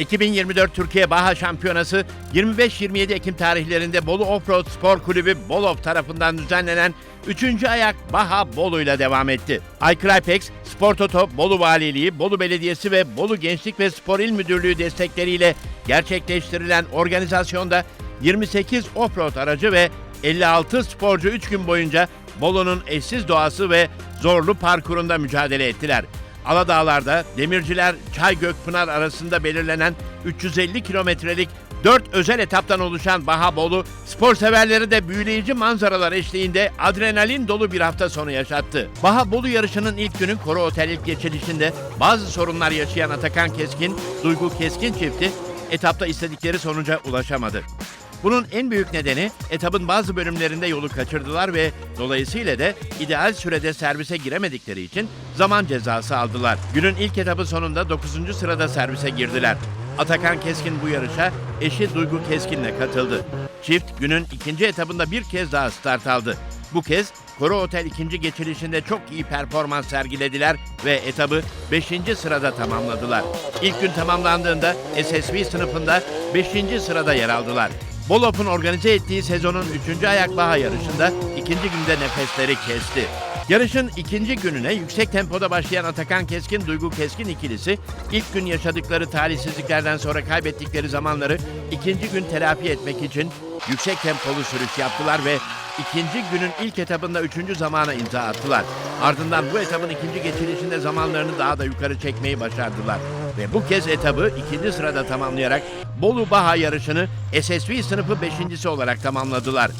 2024 Türkiye Baha Şampiyonası 25-27 Ekim tarihlerinde Bolu Offroad Spor Kulübü Bolov tarafından düzenlenen 3. ayak Baha Bolu ile devam etti. iCrypex, Spor Toto, Bolu Valiliği, Bolu Belediyesi ve Bolu Gençlik ve Spor İl Müdürlüğü destekleriyle gerçekleştirilen organizasyonda 28 offroad aracı ve 56 sporcu 3 gün boyunca Bolu'nun eşsiz doğası ve zorlu parkurunda mücadele ettiler. Aladağlar'da Demirciler Çay Gökpınar arasında belirlenen 350 kilometrelik 4 özel etaptan oluşan Baha Bolu, spor severleri de büyüleyici manzaralar eşliğinde adrenalin dolu bir hafta sonu yaşattı. Baha Bolu yarışının ilk günü Koru Otel ilk geçilişinde bazı sorunlar yaşayan Atakan Keskin, Duygu Keskin çifti etapta istedikleri sonuca ulaşamadı. Bunun en büyük nedeni etapın bazı bölümlerinde yolu kaçırdılar ve dolayısıyla da ideal sürede servise giremedikleri için zaman cezası aldılar. Günün ilk etabı sonunda 9. sırada servise girdiler. Atakan Keskin bu yarışa eşi Duygu Keskin'le katıldı. Çift günün ikinci etabında bir kez daha start aldı. Bu kez Koru Otel ikinci geçilişinde çok iyi performans sergilediler ve etabı 5. sırada tamamladılar. İlk gün tamamlandığında SSV sınıfında 5. sırada yer aldılar. Bolof'un organize ettiği sezonun 3. ayak yarışında ikinci günde nefesleri kesti. Yarışın ikinci gününe yüksek tempoda başlayan Atakan Keskin, Duygu Keskin ikilisi ilk gün yaşadıkları talihsizliklerden sonra kaybettikleri zamanları ikinci gün telafi etmek için yüksek tempolu sürüş yaptılar ve ikinci günün ilk etabında üçüncü zamana imza attılar. Ardından bu etabın ikinci geçilişinde zamanlarını daha da yukarı çekmeyi başardılar. Ve bu kez etabı ikinci sırada tamamlayarak Bolu Baha yarışını SSV sınıfı beşincisi olarak tamamladılar.